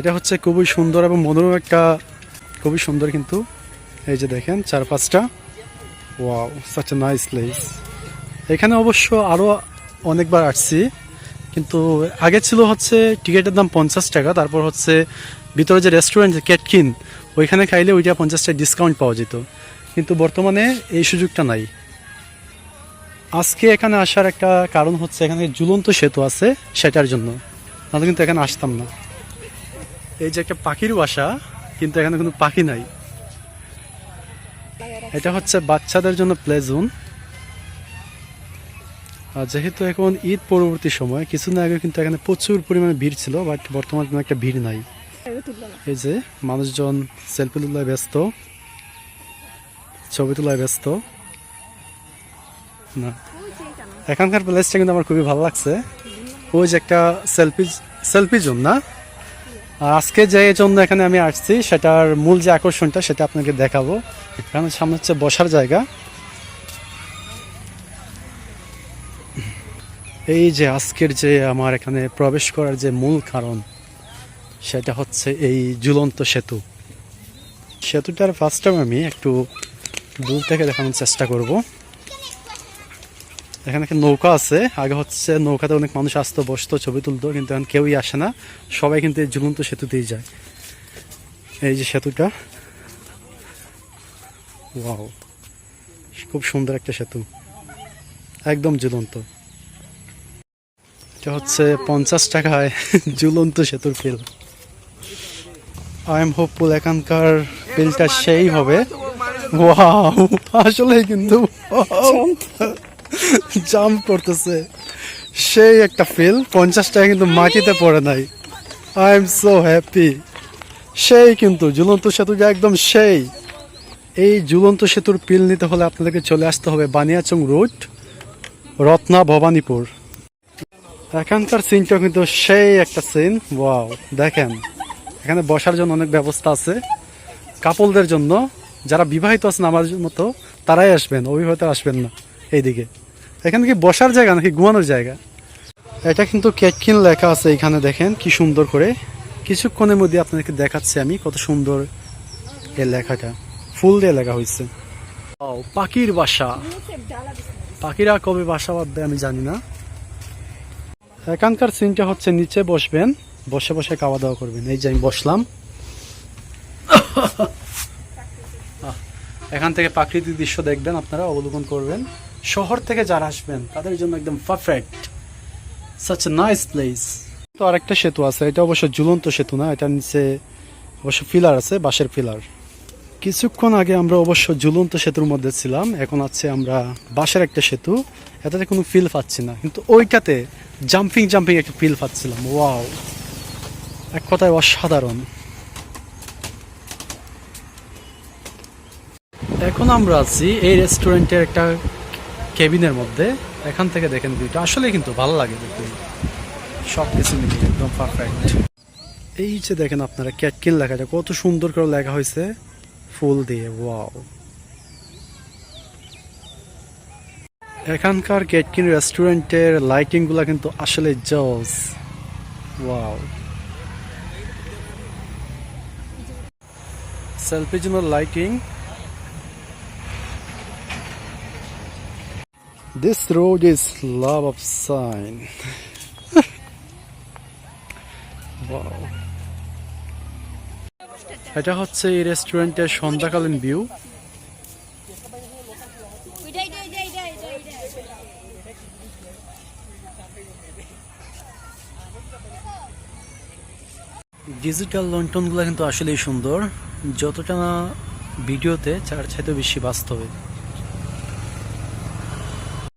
এটা হচ্ছে খুবই সুন্দর এবং মনোরম একটা, খুবই সুন্দর কিন্তু। এই যে দেখেন চার পাঁচটা wow such a nice place এখানে অবশ্য আরও অনেকবার আসছি, কিন্তু আগে ছিল হচ্ছে টিকিটের দাম পঞ্চাশ টাকা, তারপর হচ্ছে ভিতরে যে রেস্টুরেন্ট ক্যাটকিন ওইখানে খাইলে ওইটা পঞ্চাশ টাকা ডিসকাউন্ট পাওয়া যেত। কিন্তু বর্তমানে এই সুযোগটা নাই। আজকে এখানে আসার একটা কারণ হচ্ছে এখানে ঝুলন্ত সেতু আছে সেটার জন্য। নাহলে কিন্তু এখানে আসতাম না। এই যে একটা পাখির বাসা, কিন্তু এখানে কোনো পাখি নাই। এটা হচ্ছে বাচ্চাদের জন্য প্লে জোন আর যেহেতু এখন ঈদ পরবর্তী সময়, কিছুদিন আগে কিন্তু এখানে প্রচুর পরিমাণে ভিড় ছিল, বাট বর্তমানে কোনো একটা ভিড় নাই। এই যে মানুষজন সেলফি তোলায় ব্যস্ত, ছবি তোলায় ব্যস্ত। না। এখানকার প্লেসটা কিন্তু আমার খুবই ভালো লাগছে। ওই যে একটা সেলফি সেলফি জোন না? আর আজকে যে জন্য এখানে আমি আসছি, সেটার মূল যে আকর্ষণটা সেটা আপনাকে দেখাবো। এখানে সামনে হচ্ছে বসার জায়গা। এই যে আজকের যে আমার এখানে প্রবেশ করার যে মূল কারণ, সেটা হচ্ছে এই ঝুলন্ত সেতু। সেতুটার ফার্স্ট টাইম আমি একটু দূর থেকে দেখানোর চেষ্টা করব। এখানে একটা নৌকা আছে। আগে হচ্ছে নৌকাতে অনেক মানুষ আসতো, বসতো, ছবি তুলতো, কিন্তু এখন কেউই আসে না। সবাই কিন্তু এই ঝুলন্ত সেতুতেই যায়। এই যে সেতুটা। ওয়াও। খুব সুন্দর একটা সেতু। একদম ঝুলন্ত। এটা হচ্ছে পঞ্চাশ টাকায় ঝুলন্ত সেতুর ফিল আই এম হোপফুল এখানকার ফিলটা সেই হবে। ওয়াও আসলে কিন্তু। জাম্প করতেছে। সেই একটা ফিল পঞ্চাশ টাকা কিন্তু মাটিতে পড়ে নাই। আই এম সো হ্যাপি সেই কিন্তু, ঝুলন্ত সেতু সেতুটা একদম সেই। এই ঝুলন্ত সেতুর পিল নিতে হলে আপনাদেরকে চলে আসতে হবে বানিয়াচং রোড, রত্না ভবানীপুর। এখানকার সিনটা কিন্তু সেই একটা সিন ওয়াও দেখেন। এখানে বসার জন্য অনেক ব্যবস্থা আছে। কাপলদের জন্য, যারা বিবাহিত আছেন আমার মতো, তারাই আসবেন অবিবাহিত আসবেন না। এইদিকে। এখানে কি বসার জায়গা নাকি ঘুমানোর জায়গা? এটা কিন্তু কেটকিন লেখা আছে এখানে দেখেন, কি সুন্দর করে। কিছুক্ষণের মধ্যে আপনাদেরকে দেখাচ্ছি আমি কত সুন্দর এই লেখাটা। ফুল দিয়ে লেখা হয়েছে। ও পাখির বাসা। পাখিরা কবে বাসা বাঁধবে আমি জানি না। এখানকার সিনটা হচ্ছে নিচে বসবেন, বসে বসে খাওয়া দাওয়া করবেন। এই যে আমি বসলাম। এখান থেকে প্রাকৃতিক দৃশ্য দেখবেন আপনারা, অবলোকন করবেন। শহর থেকে যারা আসবেন, তাদের জন্য একদম perfect such a nice place তো আরেকটা সেতু আছে, এটা অবশ্য ঝুলন্ত সেতু না, এটা নিচে অবশ্য ফিলার আছে, বাঁশের ফিলার। কিছুক্ষণ আগে আমরা অবশ্য ঝুলন্ত সেতুর মধ্যে ছিলাম, এখন আছে আমরা বাঁশের একটা সেতু, এটাতে কোনো ফিল পাচ্ছি না, কিন্তু ওইটাতে জাম্পিং জাম্পিং একটা ফিল পাচ্ছিলাম ওয়াও এক কথায় অসাধারণ। এখন আমরা আছি এই রেস্টুরেন্টের একটা কেবিনের মধ্যে, এখান থেকে দেখেন ভিউটা। আসলে কিন্তু ভালো লাগে দেখতে। সব কিছু মিলিয়ে একদম পারফেক্ট এই যে দেখেন আপনারা ক্যাটকিন লেখাটা কত সুন্দর করে লেখা হয়েছে। ফুল দিয়ে ওয়াও এখানকার ক্যাটকিন রেস্টুরেন্টের লাইটিংগুলা কিন্তু আসলে জজ ওয়াও সেলফির জন্য lighting This road is love of sign. wow. এটা হচ্ছে এই রেস্টুরেন্টের সন্ধ্যাকালীন ভিউ ডিজিটাল লন্ঠনগুলো কিন্তু আসলেই সুন্দর যতটা না ভিডিওতে চার চাইতে বেশি বাস্তবে